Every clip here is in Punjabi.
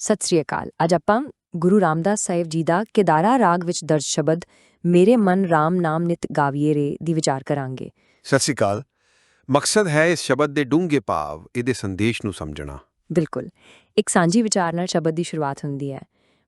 ਸਤਿ ਸ੍ਰੀ ਅਕਾਲ। ਅੱਜ ਆਪਾਂ ਗੁਰੂ ਰਾਮਦਾਸ ਸਾਹਿਬ ਜੀ ਦਾ ਕੇਦਾਰਾ ਰਾਗ ਵਿੱਚ ਦਰਜ ਸ਼ਬਦ ਮੇਰੇ ਮਨ RAM ਨਾਮ ਨਿਤ ਗਾਵੀਏ ਰੇ ਦੀ ਵਿਚਾਰ ਕਰਾਂਗੇ। ਸਤਿ ਸ਼੍ਰੀ ਅਕਾਲ। ਮਕਸਦ ਹੈ ਇਸ ਸ਼ਬਦ ਦੇ ਡੂੰਘੇ ਭਾਵ ਇਹਦੇ ਸੰਦੇਸ਼ ਨੂੰ ਸਮਝਣਾ। ਬਿਲਕੁਲ। ਇੱਕ ਸਾਂਝੀ ਵਿਚਾਰ ਨਾਲ ਸ਼ਬਦ ਦੀ ਸ਼ੁਰੂਆਤ ਹੁੰਦੀ ਹੈ।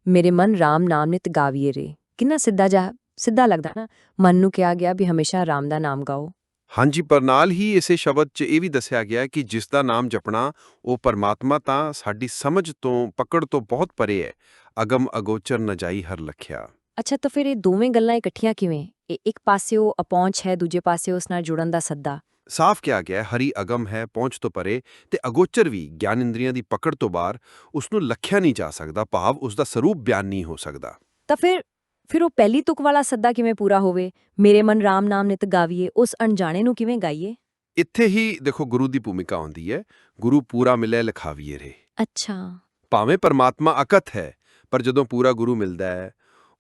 ਮੇਰੇ ਮਨ RAM ਨਾਮ ਨਿਤ ਗਾਵੀਏ ਰੇ ਕਿੰਨਾ ਸਿੱਧਾ ਜਾ ਸਿੱਧਾ ਲੱਗਦਾ ਨਾ। ਮਨ ਨੂੰ ਕਿਹਾ ਗਿਆ ਵੀ ਹਮੇਸ਼ਾ RAM ਦਾ ਨਾਮ ਗਾਓ। ਹਾਂਜੀ ਪਰ ਨਾਲ ਹੀ ਇਸੇ ਸ਼ਬਦ 'ਚ ਇਹ ਵੀ ਦੱਸਿਆ ਗਿਆ ਕਿ ਜਿਸ ਦਾ ਨਾਮ ਜਪਣਾ ਉਹ ਪਰਮਾਤਮਾ ਤਾਂ ਸਾਡੀ ਸਮਝ ਤੋਂ ਪਕੜ ਤੋਂ ਬਹੁਤ ਪਰੇ ਹੈ। ਅਗਮ ਅਗੋਚਰ ਨ ਜਾਈ ਹਰ ਲਖਿਆ। ਅੱਛਾ ਤਾਂ ਫਿਰ ਇਹ ਦੋਵੇਂ ਗੱਲਾਂ ਇਕੱਠੀਆਂ ਕਿਵੇਂ? ਇਹ ਇੱਕ ਪਾਸਿਓ ਅਪਹੁੰਚ ਹੈ ਦੂਜੇ ਪਾਸਿਓ ਉਸ ਨਾਲ ਜੁੜਨ ਦਾ ਸੱਦਾ। ਸਾਫ਼ ਕਿਹਾ ਗਿਆ ਹਰੀ ਅਗਮ ਹੈ ਪਹੁੰਚ ਤੋਂ ਪਰੇ ਤੇ ਅਗੋਚਰ ਵੀ ਗਿਆਨ ਇੰਦਰੀਆਂ ਦੀ ਪਕੜ ਤੋਂ ਬਾਹਰ ਉਸ ਨੂੰ ਲਖਿਆ ਨਹੀਂ ਜਾ ਸਕਦਾ ਭਾਵ ਉਸ ਦਾ ਸਰੂਪ ਬਿਆਨ ਨਹੀਂ ਹੋ ਸਕਦਾ। ਤਾਂ ਫਿਰ ਫਿਰ ਉਹ ਪਹਿਲੀ ਤੁਕ ਵਾਲਾ ਸੱਦਾ ਕਿਵੇਂ ਪੂਰਾ ਹੋਵੇ? ਮੇਰੇ ਮਨ RAM ਨਾਮ ਨਿਤ ਗਾਵੀਏ ਉਸ ਅਣਜਾਣੇ ਨੂੰ ਕਿਵੇਂ ਗਾਈਏ? ਇੱਥੇ ਹੀ ਦੇਖੋ ਗੁਰੂ ਦੀ ਭੂਮਿਕਾ ਆਉਂਦੀ ਹੈ ਗੁਰੂ ਪੂਰਾ ਮਿਲੇ ਲਖਾਵੀਏ ਰੇ ਅੱਛਾ। ਭਾਵੇਂ ਪਰਮਾਤਮਾ ਅਕਤ ਹੈ ਪਰ ਜਦੋਂ ਪੂਰਾ ਗੁਰੂ ਮਿਲਦਾ ਹੈ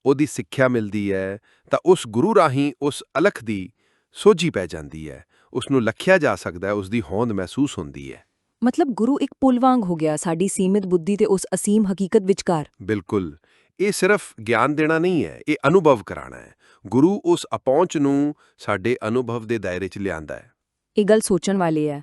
ਉਹਦੀ ਸਿੱਖਿਆ ਮਿਲਦੀ ਹੈ ਤਾਂ ਉਸ ਗੁਰੂ ਰਾਹੀਂ ਉਸ ਅਲਖ ਦੀ ਸੋਝੀ ਪੈ ਜਾਂਦੀ ਹੈ। ਉਸ ਨੂੰ ਲਖਿਆ ਜਾ ਸਕਦਾ ਹੈ ਉਸ ਦੀ ਹੋਂਦ ਮਹਿਸੂਸ ਹੁੰਦੀ ਹੈ। ਮਤਲਬ ਗੁਰੂ ਇੱਕ ਪੁਲ ਵਾਂਗ ਹੋ ਗਿਆ ਸਾਡੀ ਸੀਮਿਤ ਬੁੱਧੀ ਤੇ ਉਸ ਅਸੀਮ ਹਕੀਕਤ ਵਿਚਕਾਰ। ਬਿਲਕੁਲ। ਇਹ ਸਿਰਫ ਗਿਆਨ ਦੇਣਾ ਨਹੀਂ ਹੈ ਇਹ ਅਨੁਭਵ ਕਰਾਣਾ ਹੈ। ਗੁਰੂ ਉਸ ਅਪਹੁੰਚ ਨੂੰ ਸਾਡੇ ਅਨੁਭਵ ਦੇ ਦਾਇਰੇ 'ਚ ਲਿਆਂਦਾ ਹੈ। ਇਹ ਗੱਲ ਸੋਚਣ ਵਾਲੀ ਹੈ।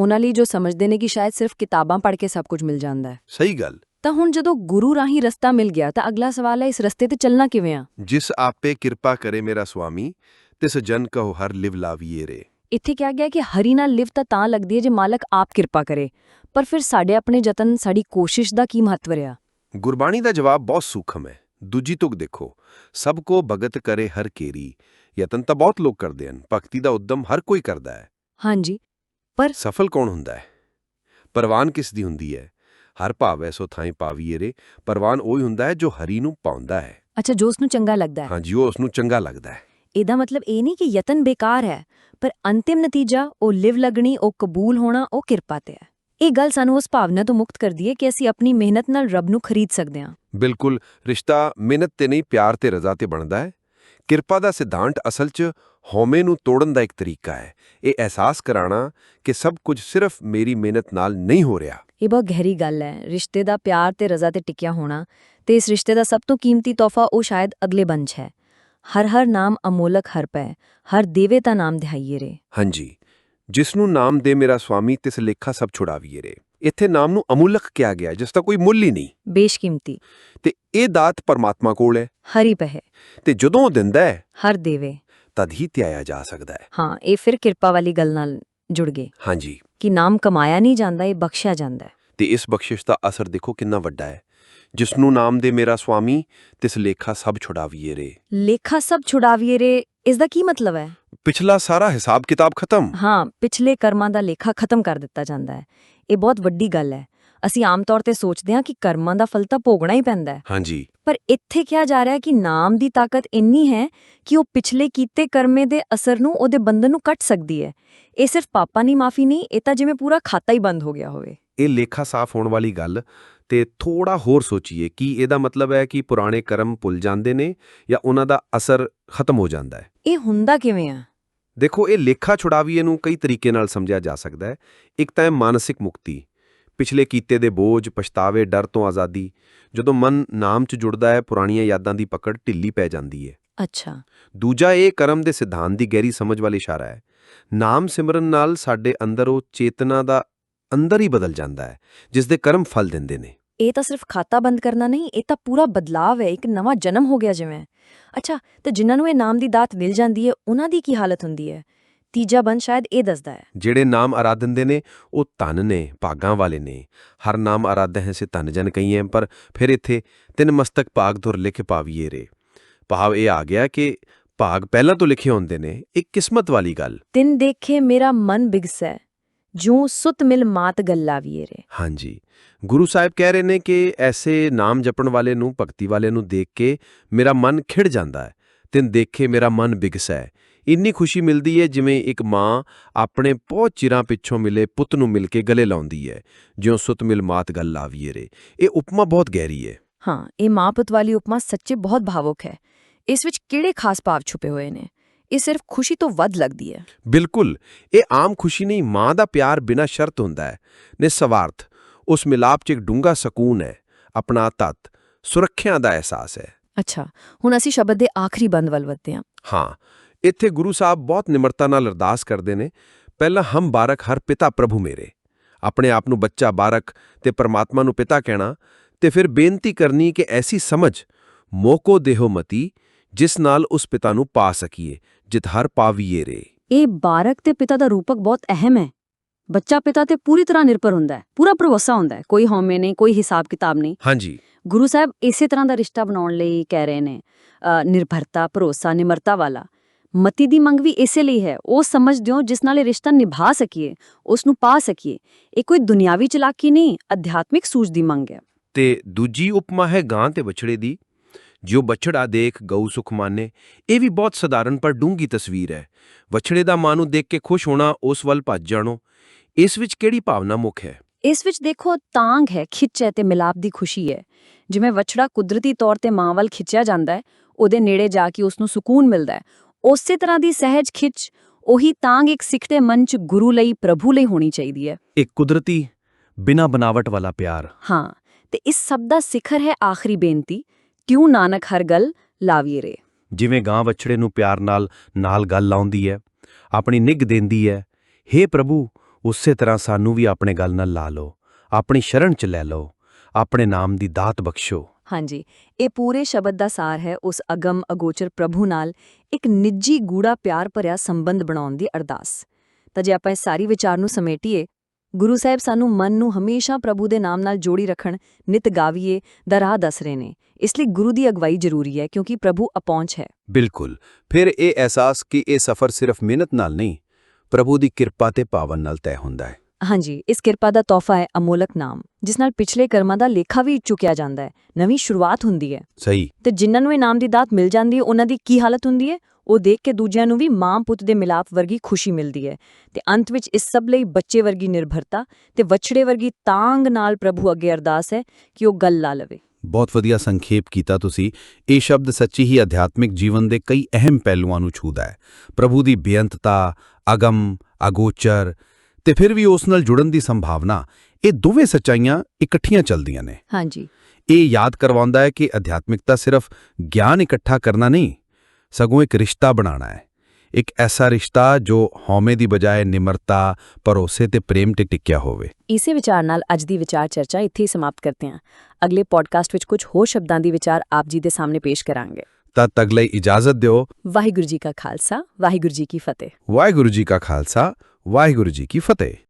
ਉਹਨਾਂ ਲਈ ਜੋ ਸਮਝਦੇ ਨੇ ਕਿ ਸ਼ਾਇਦ ਸਿਰਫ ਕਿਤਾਬਾਂ ਪੜ੍ਹ ਕੇ ਸਭ ਕੁਝ ਮਿਲ ਜਾਂਦਾ ਹੈ। ਸਹੀ ਗੱਲ। ਤਾਂ ਹੁਣ ਜਦੋਂ ਗੁਰੂ ਰਾਹੀਂ ਰਸਤਾ ਮਿਲ ਗਿਆ ਤਾਂ ਅਗਲਾ ਸਵਾਲ ਹੈ ਇਸ ਰਸਤੇ ਤੇ ਚੱਲਣਾ ਕਿਵੇਂ ਆ? ਜਿਸ ਆਪੇ ਕਿਰਪਾ ਕਰੇ ਮੇਰਾ ਸੁਆਮੀ ਤਿਸ ਜਨ ਕਹੋ ਹਰ ਲਿਵ ਲਾਵੀਏ ਰੇ। ਇੱਥੇ ਕਿਹਾ ਗਿਆ ਕਿ ਹਰੀ ਨਾਲ ਲਿਵ ਤਾਂ ਤਾਂ ਲੱਗਦੀ ਹੈ ਜੇ ਮਾਲਕ ਆਪ ਕਿਰਪਾ ਕਰੇ। ਪਰ ਫਿਰ ਸਾਡੇ ਆਪਣੇ ਯਤਨ ਸਾਡੀ ਕੋਸ਼ਿਸ਼ ਦਾ ਕੀ ਮਹੱਤਵ ਰਿਹਾ? ਗੁਰਬਾਣੀ ਦਾ ਜਵਾਬ ਬਹੁਤ ਸੂਖਮ ਹੈ। ਦੂਜੀ ਤੁਕ ਦੇਖੋ। ਸਭ ਕੋ ਭਗਤ ਕਰੇ ਹਰ ਕੇਰੀ। ਯਤਨ ਤਾਂ ਬਹੁਤ ਲੋਕ ਕਰਦੇ ਹਨ। ਭਗਤੀ ਦਾ ਉਦਮ ਹਰ ਕੋਈ ਕਰਦਾ ਹੈ। ਹਾਂਜੀ ਸਫਲ ਕੌਣ ਹੁੰਦਾ ਹੈ? ਪਰਵਾਨ ਕਿਸ ਦੀ ਹੁੰਦੀ ਹੈ? ਹਰ ਭਾਵੈ ਸੋ ਥਾਈ ਪਾਵੀਏ ਰੇ। ਪਰਵਾਨ ਉਹੀ ਹੁੰਦਾ ਹੈ ਜੋ ਹਰੀ ਨੂੰ ਪਾਉਂਦਾ ਹੈ। ਅੱਛਾ ਜੋ ਉਸ ਨੂੰ ਚੰਗਾ ਲੱਗਦਾ ਹੈ। ਹਾਂਜੀ ਉਹ ਉਸ ਨੂੰ ਚੰਗਾ ਲੱਗਦਾ ਹੈ। ਇਹਦਾ ਮਤਲਬ ਇਹ ਨਹੀਂ ਕਿ ਯਤਨ ਬੇਕਾਰ ਹੈ ਪਰ ਅੰਤਿਮ ਨਤੀਜਾ ਉਹ ਲਿਵ ਲੱਗਣੀ ਉਹ ਕਬੂਲ ਹੋਣਾ ਉਹ ਕਿਰਪਾ ਤੇ ਹੈ। ਇਹ ਗੱਲ ਸਾਨੂੰ ਉਸ ਭਾਵਨਾ ਤੋਂ ਮੁਕਤ ਕਰਦੀ ਹੈ ਕਿ ਅਸੀਂ ਆਪਣੀ ਮਿਹਨਤ ਨਾਲ ਰੱਬ ਨੂੰ ਖਰੀਦ ਸਕਦੇ ਹਾਂ। ਬਿਲਕੁਲ ਰਿਸ਼ਤਾ ਮਿਹਨਤ ਤੇ ਨਹੀਂ ਪਿਆਰ ਤੇ ਰਜ਼ਾ ਤੇ ਬਣਦਾ ਹੈ। ਕਿਰਪਾ ਦਾ ਸਿਧਾਂਤ ਅਸਲ 'ਚ ਹਉਮੈ ਨੂੰ ਤੋੜਨ ਦਾ ਇੱਕ ਤਰੀਕਾ ਹੈ। ਇਹ ਅਹਿਸਾਸ ਕਰਾਣਾ ਕਿ ਸਭ ਕੁਝ ਸਿਰਫ ਮੇਰੀ ਮਿਹਨਤ ਨਾਲ ਨਹੀਂ ਹੋ ਰਿਹਾ। ਇਹ ਬਹੁਤ ਗਹਿਰੀ ਗੱਲ ਹੈ। ਰਿਸ਼ਤੇ ਦਾ ਪਿਆਰ ਤੇ ਰਜ਼ਾ ਤੇ ਟਿਕਿਆ ਹੋਣਾ ਤੇ ਇਸ ਰਿਸ਼ਤੇ ਦਾ ਸਭ ਤੋਂ ਕੀਮਤੀ ਤੋਹਫਾ ਉਹ ਸ਼ਾਇਦ ਅਗਲੇ ਬੰਚ ਹੈ। ਹਰ ਹਰ ਨਾਮ ਅਮੋਲਕ ਹਰ ਪੈ ਹਰ ਦੇਵੇ ਤਾਂ ਨਾਮ ਦਿਹਾਈਏ ਰੇ। ਹਾਂਜੀ। ਜਿਸ ਨੂੰ ਨਾਮ ਦੇ ਮੇਰਾ ਸੁਆਮੀ ਤਿਸ ਲੇਖਾ ਸਭ ਛੁਡਾਵੀਏ ਰੇ। ਇੱਥੇ ਨਾਮ ਨੂੰ ਅਮੁਲਕ ਕਿਹਾ ਗਿਆ ਜਿਸ ਦਾ ਕੋਈ ਮੁੱਲ ਹੀ ਨਹੀਂ। ਬੇਸ਼ਕੀਮਤੀ। ਤੇ ਇਹ ਦਾਤ ਪਰਮਾਤਮਾ ਕੋਲ ਹੈ। ਹਰੀ ਪਹਿ ਤੇ ਜਦੋਂ ਉਹ ਦਿੰਦਾ ਹੈ ਹਰ ਦੇਵੇ। ਤਦ ਹੀ ਧਿਆਇਆ ਜਾ ਸਕਦਾ ਹੈ। ਹਾਂ ਇਹ ਫਿਰ ਕਿਰਪਾ ਵਾਲੀ ਗੱਲ ਨਾਲ ਜੁੜ ਗਏ। ਹਾਂਜੀ। ਕਿ ਨਾਮ ਕਮਾਇਆ ਨਹੀਂ ਜਾਂਦਾ ਇਹ ਬਖਸ਼ਿਆ ਜਾਂਦਾ ਹੈ। ਤੇ ਇਸ ਬਖਸ਼ਿਸ਼ ਦਾ ਅਸਰ ਦੇਖੋ ਕਿੰਨਾ ਵੱਡਾ ਹੈ। ਜਿਸ ਨੂੰ ਨਾਮ ਦੇ ਮੇਰਾ ਸੁਆਮੀ ਤਿਸ ਲੇਖਾ ਸਭ ਛੁਡਾਵੀਏ ਰੇ। ਲੇਖਾ ਸਭ ਛੁਡਾਵੀਏ ਰੇ ਇਸ ਦਾ ਕੀ ਮਤਲਬ ਹੈ? ਪਿਛਲਾ ਸਾਰਾ ਹਿਸਾਬ ਕਿਤਾਬ ਖਤਮ। ਹਾਂ ਪਿਛਲੇ ਕਰਮਾਂ ਦਾ ਲੇਖਾ ਖਤਮ ਕਰ ਦਿੱਤਾ ਜਾਂਦਾ ਹੈ। ਇਹ ਬਹੁਤ ਵੱਡੀ ਗੱਲ ਹੈ। ਅਸੀਂ ਆਮ ਤੌਰ ਤੇ ਸੋਚਦੇ ਹਾਂ ਕਿ ਕਰਮਾਂ ਦਾ ਫਲ ਤਾਂ ਭੋਗਣਾ ਹੀ ਪੈਂਦਾ ਹੈ। ਹਾਂਜੀ। ਪਰ ਇੱਥੇ ਕਿਹਾ ਜਾ ਰਿਹਾ ਹੈ ਕਿ ਨਾਮ ਦੀ ਤਾਕਤ ਇੰਨੀ ਹੈ ਕਿ ਉਹ ਪਿਛਲੇ ਕੀਤੇ ਕਰਮੇ ਦੇ ਅਸਰ ਨੂੰ ਉਹਦੇ ਬੰਧਨ ਨੂੰ ਕੱਟ ਸਕਦੀ ਹੈ। ਇਹ ਸਿਰਫ ਪਾਪਾਂ ਦੀ ਮਾਫੀ ਨਹੀਂ ਇਹ ਤਾਂ ਜਿਵੇਂ ਪੂਰਾ ਖਾਤਾ ਹੀ ਬੰਦ ਹੋ ਗਿਆ ਹੋਵੇ। ਇਹ ਲੇਖਾ ਸਾਫ਼ ਹੋਣ ਵਾਲੀ ਗੱਲ ਤੇ ਥੋੜਾ ਹੋਰ ਸੋਚੀਏ ਕਿ ਇਹਦਾ ਮਤਲਬ ਹੈ ਕਿ ਪੁਰਾਣੇ ਕਰਮ ਭੁੱਲ ਜਾਂਦੇ ਨੇ ਜਾਂ ਉਹਨਾਂ ਦਾ ਅਸਰ ਖਤਮ ਹੋ ਜਾਂਦਾ ਹੈ। ਇਹ ਹੁੰਦਾ ਕਿਵੇਂ ਆ? ਦੇਖੋ ਇਹ ਲੇਖਾ ਛੁਡਾਵੀਏ ਨੂੰ ਕਈ ਤਰੀਕੇ ਨਾਲ ਸਮਝਿਆ ਜਾ ਸਕਦਾ ਹੈ। ਇੱਕ ਤਾਂ ਹੈ ਮਾਨਸਿਕ ਮੁਕਤੀ। ਪਿਛਲੇ ਕੀਤੇ ਦੇ ਬੋਝ ਪਛਤਾਵੇ ਡਰ ਤੋਂ ਆਜ਼ਾਦੀ ਜਦੋਂ ਮਨ ਨਾਮ 'ਚ ਜੁੜਦਾ ਹੈ ਪੁਰਾਣੀਆਂ ਯਾਦਾਂ ਦੀ ਪਕੜ ਢਿੱਲੀ ਪੈ ਜਾਂਦੀ ਹੈ। ਅੱਛਾ। ਦੂਜਾ ਇਹ ਕਰਮ ਦੇ ਸਿਧਾਂਤ ਦੀ ਗਹਿਰੀ ਸਮਝ ਵਾਲੀ ਇਸ਼ਾਰਾ ਹੈ। ਨਾਮ ਸਿਮਰਨ ਨਾਲ ਸਾਡੇ ਅੰਦਰ ਉਹ ਚੇਤਨਾ ਦਾ ਅੰਦਰ ਹੀ ਬਦਲ ਜਾਂਦਾ ਹੈ ਜਿਸ ਦੇ ਕਰਮ ਫਲ ਦਿੰਦੇ ਨੇ। ਇਹ ਤਾਂ ਸਿਰਫ ਖਾਤਾ ਬੰਦ ਕਰਨਾ ਨਹੀਂ ਇਹ ਤਾਂ ਪੂਰਾ ਬਦਲਾਵ ਹੈ ਇੱਕ ਨਵਾਂ ਜਨਮ ਹੋ ਗਿਆ ਜਿਵੇਂ। ਅੱਛਾ ਤੇ ਜਿਨ੍ਹਾਂ ਨੂੰ ਇਹ ਨਾਮ ਦੀ ਦਾਤ ਮਿਲ ਜਾਂਦੀ ਹੈ ਉਹਨਾਂ ਦੀ ਕੀ ਹਾਲਤ ਹੁੰਦੀ ਹੈ? ਤੀਜਾ ਬੰਦ ਸ਼ਾਇਦ ਇਹ ਦੱਸਦਾ ਹੈ। ਜਿਹੜੇ ਨਾਮ ਆਰਾਧਨ ਦੇ ਨੇ ਉਹ ਧਨ ਨੇ ਭਾਗਾਂ ਵਾਲੇ ਨੇ। ਹਰ ਨਾਮ ਆਰਾਧੈ ਹੈ ਸੇ ਧਨ ਜਨ ਕਹੀਏ ਪਰ ਫਿਰ ਇੱਥੇ ਤਿੰਨ ਮਸਤਕ ਭਾਗ ਧੁਰ ਲਿਖ ਪਾਵੀਏ ਰੇ। ਭਾਵ ਇਹ ਆ ਗਿਆ ਕਿ ਭਾਗ ਪਹਿਲਾਂ ਤੋਂ ਲਿਖੇ ਹੁੰਦੇ ਨੇ ਇੱਕ ਕਿਸਮਤ ਵਾਲੀ ਗੱਲ। ਤਿੰਨ ਦੇਖੇ ਮੇਰਾ ਮਨ ਬਿਗਸੈ। ਜੂੰ ਸੁਤ ਮਿਲ ਮਾਤ ਗੱਲਾ ਵੀਰੇ। ਹਾਂਜੀ। ਗੁਰੂ ਸਾਹਿਬ ਕਹਿ ਰਹੇ ਨੇ ਕਿ ਐਸੇ ਨਾਮ ਜਪਣ ਵਾਲੇ ਨੂੰ ਭਗਤੀ ਵਾਲੇ ਨੂੰ ਦੇਖ ਕੇ ਮੇਰਾ ਮਨ ਖਿੜ ਜਾਂਦਾ ਹੈ ਤਿਨ ਦੇਖੇ ਮੇਰਾ ਮਨ ਬਿਗਸੈ। ਇੰਨੀ ਖੁਸ਼ੀ ਮਿਲਦੀ ਹੈ ਜਿਵੇਂ ਇੱਕ ਮਾਂ ਆਪਣੇ ਬਹੁਤ ਚਿਰਾਂ ਪਿੱਛੋਂ ਮਿਲੇ ਪੁੱਤ ਨੂੰ ਮਿਲ ਕੇ ਗਲੇ ਲਾਉਂਦੀ ਹੈ ਜਿਉਂ ਸੁਤ ਮਿਲ ਮਾਤ ਗੱਲ ਲਾਵੀਏ ਰੇ ਇਹ ਉਪਮਾ ਬਹੁਤ ਗਹਿਰੀ ਹੈ ਹਾਂ ਇਹ ਮਾਂ ਪੁੱਤ ਵਾਲੀ ਉਪਮਾ ਸੱਚੇ ਬਹੁਤ ਭਾਵੁਕ ਹੈ। ਇਸ ਵਿੱਚ ਕਿਹੜੇ ਖਾਸ ਭਾਵ ਛੁਪੇ ਹੋਏ ਨੇ? ਇਹ ਸਿਰਫ ਖੁਸ਼ੀ ਤੋਂ ਵੱਧ ਲੱਗਦੀ ਹੈ। ਬਿਲਕੁਲ ਇਹ ਆਮ ਖੁਸ਼ੀ ਨਹੀਂ ਮਾਂ ਦਾ ਪਿਆਰ ਬਿਨਾਂ ਸ਼ਰਤ ਹੁੰਦਾ ਹੈ। ਨਿਸਵਾਰਥ ਉਸ ਮਿਲਾਪ 'ਚ ਇੱਕ ਡੂੰਘਾ ਸਕੂਨ ਹੈ ਆਪਣਾ ਤੱਤ ਸੁਰੱਖਿਆ ਦਾ ਅਹਿਸਾਸ ਹੈ। ਅੱਛਾ ਹੁਣ ਅਸੀਂ ਸ਼ਬਦ ਦੇ ਆਖਰੀ ਬੰਦ ਵੱਲ ਵਧਦੇ ਹਾਂ। ਹਾਂ ਇੱਥੇ ਗੁਰੂ ਸਾਹਿਬ ਬਹੁਤ ਨਿਮਰਤਾ ਨਾਲ ਅਰਦਾਸ ਕਰਦੇ ਨੇ ਪਹਿਲਾਂ ਹਮ ਬਾਰਕ ਹਰ ਪਿਤਾ ਪ੍ਰਭੂ ਮੇਰੇ। ਆਪਣੇ ਆਪ ਨੂੰ ਬੱਚਾ ਬਾਰਕ ਤੇ ਪਰਮਾਤਮਾ ਨੂੰ ਪਿਤਾ ਕਹਿਣਾ ਤੇ ਫਿਰ ਬੇਨਤੀ ਕਰਨੀ ਕਿ ਐਸੀ ਸਮਝ ਮੋਕੋ ਦੇਹੋ ਮਤੀ ਜਿਸ ਨਾਲ ਉਸ ਪਿਤਾ ਨੂੰ ਪਾ ਸਕੀਏ। ਜਿਤ ਹਰ ਪਾਵੀਏ ਰੇ। ਇਹ ਬਾਰਕ ਤੇ ਪਿਤਾ ਦਾ ਰੂਪਕ ਬਹੁਤ ਅਹਿਮ ਹੈ। ਬੱਚਾ ਪਿਤਾ ਤੇ ਪੂਰੀ ਤਰ੍ਹਾਂ ਨਿਰਭਰ ਹੁੰਦਾ ਹੈ। ਪੂਰਾ ਭਰੋਸਾ ਹੁੰਦਾ ਹੈ। ਕੋਈ ਹਉਮੈ ਨਹੀਂ ਕੋਈ ਹਿਸਾਬ ਕਿਤਾਬ ਨਹੀਂ। ਹਾਂਜੀ। ਗੁਰੂ ਸਾਹਿਬ ਇਸੇ ਤਰ੍ਹਾਂ ਦਾ ਰਿਸ਼ਤਾ ਬਣਾਉਣ ਲਈ ਕਹਿ ਰਹੇ ਨੇ ਨਿਰਭਰਤਾ ਭਰੋਸਾ ਨਿਮਰਤਾ ਵਾਲਾ। ਮਤੀ ਦੀ ਮੰਗ ਵੀ ਇਸੇ ਲਈ ਹੈ। ਉਹ ਸਮਝ ਦਿਓ ਜਿਸ ਨਾਲ ਇਹ ਰਿਸ਼ਤਾ ਨਿਭਾ ਸਕੀਏ ਉਸ ਨੂੰ ਪਾ ਸਕੀਏ। ਇਹ ਕੋਈ ਦੁਨਿਆਵੀ ਚਲਾਕੀ ਨਹੀਂ ਅਧਿਆਤਮਿਕ ਸੂਝ ਦੀ ਮੰਗ ਹੈ। ਤੇ ਦੂਜੀ ਉਪਮਾ ਹੈ ਗਾਂ ਤੇ ਬਛੜੇ ਦੀ। ਜੋ ਬਛੜਾ ਦੇਖ ਗਊ ਸੁਖ ਮਾਨੇ ਇਹ ਵੀ ਬਹੁਤ ਸਧਾਰਨ ਪਰ ਡੂੰਗੀ ਤਸਵੀਰ ਹੈ। ਬਛੜੇ ਦਾ ਮਾਂ ਨੂੰ ਦੇਖ ਕੇ ਖੁਸ਼ ਹੋਣਾ ਉਸ ਵੱਲ ਭੱਜ ਜਾਣੋ। ਇਸ ਵਿੱਚ ਕਿਹੜੀ ਭਾਵਨਾ ਮੁੱਖ ਹੈ? ਇਸ ਵਿੱਚ ਦੇਖੋ ਤਾਂਗ ਹੈ ਖਿੱਚ ਹੈ ਤੇ ਮਿਲਾਪ ਦੀ ਖੁਸ਼ੀ ਹੈ। ਜਿਵੇਂ ਵਛੜਾ ਕੁਦਰਤੀ ਤੌਰ ਤੇ ਮਾਂ ਵੱਲ ਖਿੱਚਿਆ ਜਾਂਦਾ ਹੈ ਉਹਦੇ ਨੇੜੇ ਜਾ ਕੇ ਉਸ ਨੂੰ ਸਕੂਨ ਮਿਲਦਾ ਹੈ। ਉਸੇ ਤਰ੍ਹਾਂ ਦੀ ਸਹਿਜ ਖਿੱਚ ਉਹੀ ਤਾਂਗ ਇੱਕ ਸਿੱਖ ਦੇ ਮਨ 'ਚ ਗੁਰੂ ਲਈ ਪ੍ਰਭੂ ਲਈ ਹੋਣੀ ਚਾਹੀਦੀ ਹੈ। ਇੱਕ ਕੁਦਰਤੀ ਬਿਨਾ ਬਨਾਵਟ ਵਾਲਾ ਪਿਆਰ। ਹਾਂ ਤੇ ਇਸ ਸਭ ਦਾ ਸਿਖਰ ਹੈ ਆਖਰੀ ਬੇਨਤੀ ਕਿਉਂ ਨਾਨਕ ਹਰ ਗੱਲ ਲਾਵੀਏ ਰੇ? ਜਿਵੇਂ ਗਾਂ ਵੱਛੜੇ ਨੂੰ ਪਿਆਰ ਨਾਲ ਨਾਲ ਗੱਲ ਲਾਉਂਦੀ ਹੈ ਆਪਣੀ ਨਿੱਘ ਦਿੰਦੀ ਹੈ हे ਪ੍ਰਭੂ ਉਸੇ ਤਰ੍ਹਾਂ ਸਾਨੂੰ ਵੀ ਆਪਣੇ ਗੱਲ ਨਾਲ ਲਾ ਲਓ ਆਪਣੀ ਸ਼ਰਨ ਚ ਲੈ ਲਓ ਆਪਣੇ ਨਾਮ ਦੀ ਦਾਤ ਬਖਸ਼ੋ। ਹਾਂਜੀ ਇਹ ਪੂਰੇ ਸ਼ਬਦ ਦਾ ਸਾਰ ਹੈ ਉਸ ਅਗਮ ਅਗੋਚਰ ਪ੍ਰਭੂ ਨਾਲ ਇੱਕ ਨਿੱਜੀ ਗੂੜਾ ਪਿਆਰ ਭਰਿਆ ਸੰਬੰਧ ਬਣਾਉਣ ਦੀ ਅਰਦਾਸ। ਤਾਂ ਜੇ ਆਪਾਂ ਇਸ ਸਾਰੀ ਵਿਚਾਰ ਨੂੰ ਸਮੇਟੀਏ ਗੁਰੂ ਸਾਹਿਬ ਸਾਨੂੰ ਮਨ ਨੂੰ ਹਮੇਸ਼ਾ ਪ੍ਰਭੂ ਦੇ ਨਾਮ ਨਾਲ ਜੋੜੀ ਰੱਖਣ, ਨਿਤ ਗਾਵੀਏ ਦਾ ਰਾਹ ਦੱਸ ਰਹੇ ਨੇ। ਇਸ ਲਈ ਗੁਰੂ ਦੀ ਅਗਵਾਈ ਜ਼ਰੂਰੀ ਹੈ ਕਿਉਂਕਿ ਪ੍ਰਭੂ ਅਪਹੁੰਚ ਹੈ। ਬਿਲਕੁਲ। ਫਿਰ ਇਹ ਅਹਿਸਾਸ ਕਿ ਇਹ ਸਫ਼ਰ ਸਿਰਫ ਮਿਹਨਤ ਨਾਲ ਨਹੀਂ, ਪ੍ਰਭੂ ਦੀ ਕਿਰਪਾ ਤੇ ਪਾਵਨ ਨਾਲ ਤੈਅ ਹੁੰਦਾ ਹੈ। ਹਾਂਜੀ ਇਸ ਕਿਰਪਾ ਦਾ ਤੋਹਫਾ ਹੈ ਅਮੋਲਕ ਨਾਮ ਜਿਸ ਨਾਲ ਪਿਛਲੇ ਕਰਮਾਂ ਦਾ ਲੇਖਾ ਵੀ ਚੁੱਕਿਆ ਜਾਂਦਾ ਹੈ ਨਵੀਂ ਸ਼ੁਰੂਆਤ ਹੁੰਦੀ ਹੈ। ਸਹੀ। ਤੇ ਜਿਨ੍ਹਾਂ ਨੂੰ ਇਹ ਨਾਮ ਦੀ ਦਾਤ ਮਿਲ ਜਾਂਦੀ ਹੈ ਉਹਨਾਂ ਦੀ ਕੀ ਹਾਲਤ ਹੁੰਦੀ ਹੈ? ਉਹ ਦੇਖ ਕੇ ਦੂਜਿਆਂ ਨੂੰ ਵੀ ਮਾਂ ਪੁੱਤ ਦੇ ਮਿਲਾਪ ਵਰਗੀ ਖੁਸ਼ੀ ਮਿਲਦੀ ਹੈ। ਤੇ ਅੰਤ ਵਿੱਚ ਇਸ ਸਭ ਲਈ ਬੱਚੇ ਵਰਗੀ ਨਿਰਭਰਤਾ ਤੇ ਵਛੜੇ ਵਰਗੀ ਤਾਂਗ ਨਾਲ ਪ੍ਰਭੂ ਅੱਗੇ ਅਰਦਾਸ ਹੈ ਕਿ ਉਹ ਗੱਲ ਲਾ ਲਵੇ। ਬਹੁਤ ਵਧੀਆ ਸੰਖੇਪ ਕੀਤਾ ਤੁਸੀਂ। ਇਹ ਸ਼ਬਦ ਸੱਚੀ ਹੀ ਅਧਿਆਤਮਿਕ ਜੀਵਨ ਦੇ ਕਈ ਅਹਿਮ ਪਹਿਲੂਆਂ ਨੂੰ ਛੂਹਦਾ ਹੈ। ਪ੍ਰਭੂ ਦੀ ਬੇਅੰਤਤਾ ਅਗਮ ਅਗੋਚਰ ਤੇ ਫਿਰ ਵੀ ਉਸ ਨਾਲ ਜੁੜਨ ਦੀ ਸੰਭਾਵਨਾ ਇਹ ਦੋਵੇਂ ਸੱਚਾਈਆਂ ਇਕੱਠੀਆਂ ਚੱਲਦੀਆਂ ਨੇ। ਹਾਂਜੀ। ਇਹ ਯਾਦ ਕਰਵਾਉਂਦਾ ਹੈ ਕਿ ਅਧਿਆਤਮਿਕਤਾ ਸਿਰਫ ਗਿਆਨ ਇਕੱਠਾ ਕਰਨਾ ਨਹੀਂ ਸਗੋਂ ਇੱਕ ਰਿਸ਼ਤਾ ਬਣਾਉਣਾ ਹੈ। ਇੱਕ ਐਸਾ ਰਿਸ਼ਤਾ ਜੋ ਹਉਮੈ ਦੀ ਬਜਾਏ ਨਿਮਰਤਾ ਭਰੋਸੇ ਤੇ ਪ੍ਰੇਮ ਤੇ ਟਿਕਿਆ ਹੋਵੇ। ਇਸੇ ਵਿਚਾਰ ਨਾਲ ਅੱਜ ਦੀ ਵਿਚਾਰ ਚਰਚਾ ਇੱਥੇ ਹੀ ਸਮਾਪਤ ਕਰਦੇ ਹਾਂ। ਅਗਲੇ ਪੋਡਕਾਸਟ ਵਿੱਚ ਕੁਝ ਹੋਰ ਸ਼ਬਦਾਂ ਦੀ ਵਿਚਾਰ ਆਪ ਜੀ ਦੇ ਸਾਹਮਣੇ ਪੇਸ਼ ਕਰਾਂਗੇ। ਤਦ ਤੱਕ ਲਈ ਇਜਾਜ਼ਤ ਦਿਓ। ਵਾਹਿਗੁਰੂ ਜੀ ਕਾ ਖਾਲਸਾ ਵਾਹਿਗੁਰੂ ਜੀ ਕੀ ਫਤਿਹ। ਵਾਹਿਗੁਰੂ ਜੀ ਕਾ ਖਾਲਸਾ ਵਾਹਿਗੁਰੂ ਜੀ ਕੀ ਫਤਿਹ